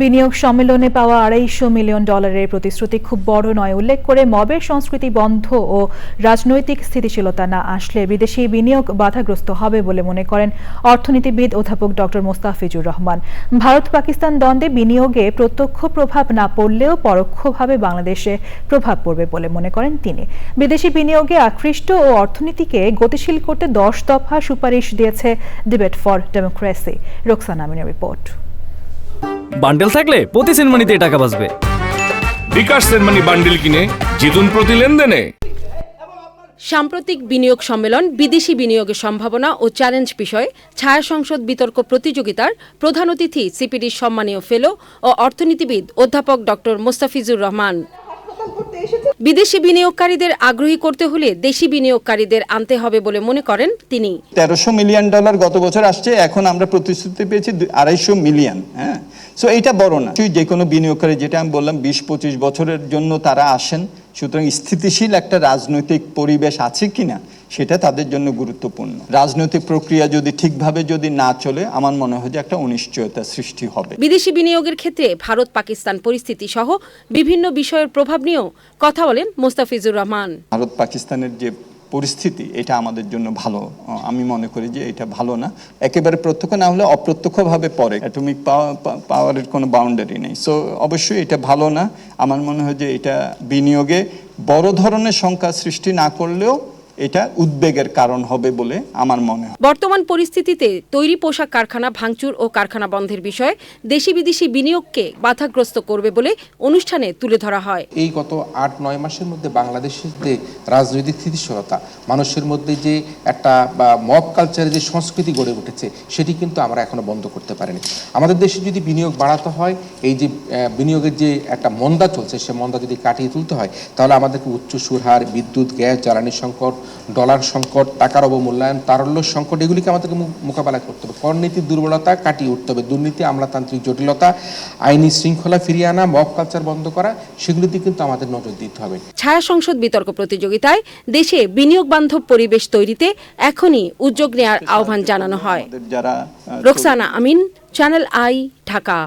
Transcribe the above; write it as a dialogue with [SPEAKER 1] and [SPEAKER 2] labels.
[SPEAKER 1] বিনিয়োগ সম্মেলনে পাওয়া আড়াইশো মিলিয়ন ডলারের প্রতিশ্রুতি খুব বড় নয়, উল্লেখ করে মবের সংস্কৃতি বন্ধ ও রাজনৈতিক স্থিতিশীলতা না আসলে বিদেশি বিনিয়োগ বাধাগ্রস্ত হবে বলে মনে করেন অর্থনীতিবিদ অধ্যাপক ডক্টর মোস্তাফিজুর রহমান। ভারত পাকিস্তান দ্বন্দ্বে বিনিয়োগে প্রত্যক্ষ প্রভাব না পড়লেও পরোক্ষভাবে বাংলাদেশে প্রভাব পড়বে বলে মনে করেন তিনি। বিদেশি বিনিয়োগে আকৃষ্ট ও অর্থনীতিকে গতিশীল করতে দশ দফা সুপারিশ দিয়েছে ডিবেট ফর ডেমোক্রেসি। রোকসানা আমিনের রিপোর্ট।
[SPEAKER 2] বান্ডেল থাকলে প্রতি সেনমানিতে টাকা বাঁচবে।
[SPEAKER 3] বিকাশ সেনমানি বান্ডেল কিনে জিতুন প্রতি লেনদেনে।
[SPEAKER 4] সাম্প্রতিক বিনিয়োগ সম্মেলন বিদেশি বিনিয়োগের সম্ভাবনা ও চ্যালেঞ্জ বিষয়ে ছায়া সংসদ বিতর্ক প্রতিযোগিতার প্রধান অতিথি সিপিডির সম্মানীয় ফেলো ও অর্থনীতিবিদ অধ্যাপক ডক্টর মোস্তাফিজুর রহমান। বিদেশি বিনিয়োগকারীদের আগ্রহী করতে হলে দেশি বিনিয়োগকারীদের আনতে হবে বলে মনে করেন তিনি।
[SPEAKER 5] তেরোশো মিলিয়ন ডলার গত বছর আসছে, এখন আমরা প্রতিশ্রুতি পেয়েছি আড়াইশো মিলিয়ন হ্যাঁ? সো এটা বড় না। যে কোনো বিনিয়োগকারী, যেটা আমি বললাম, বিশ পঁচিশ বছরের জন্য তারা আসেন, সুতরাং স্থিতিশীল একটা রাজনৈতিক পরিবেশ আছে কিনা সেটা তাদের জন্য গুরুত্বপূর্ণ। রাজনৈতিক প্রক্রিয়া যদি ঠিকভাবে যদি না চলে আমার মনে হয় যে একটা অনিশ্চয়তা সৃষ্টি হবে।
[SPEAKER 4] বিদেশি বিনিয়োগের ক্ষেত্রে ভারত পাকিস্তান পরিস্থিতি সহ বিভিন্ন বিষয়ের প্রভাব নিয়েও কথা বলেন মোস্তাফিজুর রহমান।
[SPEAKER 5] ভারত পাকিস্তানের যে পরিস্থিতি এটা আমাদের জন্য ভালো। আমি মনে করি যে এটা ভালো না। একেবারে প্রত্যক্ষ না হলে অপ্রত্যক্ষভাবে পড়ে। অ্যাটমিক পাওয়ারের কোনো বাউন্ডারি নেই। সো অবশ্যই এটা ভালো না। আমার মনে হয় যে এটা বিনিয়োগে বড় ধরনের সংখ্যা সৃষ্টি না করলেও এটা উদ্বেগের কারণ হবে বলে আমার মনে হয়।
[SPEAKER 4] বর্তমান পরিস্থিতিতে তৈরি পোশাক কারখানা ভাঙচুর ও কারখানা বন্ধের বিষয়ে দেশি বিদেশি বিনিয়োগকে বাধাগ্রস্ত করবে বলে অনুষ্ঠানে তুলে ধরা হয়।
[SPEAKER 6] এই গত আট নয় মাসের মধ্যে বাংলাদেশের যে রাজনৈতিক স্থিতিশীলতা মানুষের মধ্যে যে একটা বা মব কালচারের যে সংস্কৃতি গড়ে উঠেছে সেটি কিন্তু আমরা এখনও বন্ধ করতে পারিনি। আমাদের দেশে যদি বিনিয়োগ বাড়াতে হয় এই যে বিনিয়োগের যে একটা মন্দা চলছে সে মন্দা যদি কাটিয়ে তুলতে হয় তাহলে আমাদেরকে উচ্চ সুরহার বিদ্যুৎ গ্যাস জ্বালানি সংকট ডলার সংকট টাকার অবমূল্যায়ন তারল্য সংকট এগুলিকে আমাদেরকে মোকাবেলা করতে হবে। করনীতির দুর্বলতা কাটিয়ে উঠতে হবে। দুর্নীতি আমলাতান্ত্রিক জটিলতা আইনি শৃঙ্খলা ফিরিয়ে আনা মব কালচার বন্ধ করা সেগুলিতে কিন্তু আমাদের নজর দিতে হবে।
[SPEAKER 4] ছায়া সংসদ বিতর্ক প্রতিযোগিতায় দেশে বিনিয়োগ বান্ধব পরিবেশ তৈরিতে এখনই উদ্যোগ নেওয়ার আহ্বান জানানো হয়।
[SPEAKER 5] যারা
[SPEAKER 4] রোকসানা আমিন চ্যানেল আই ঢাকা।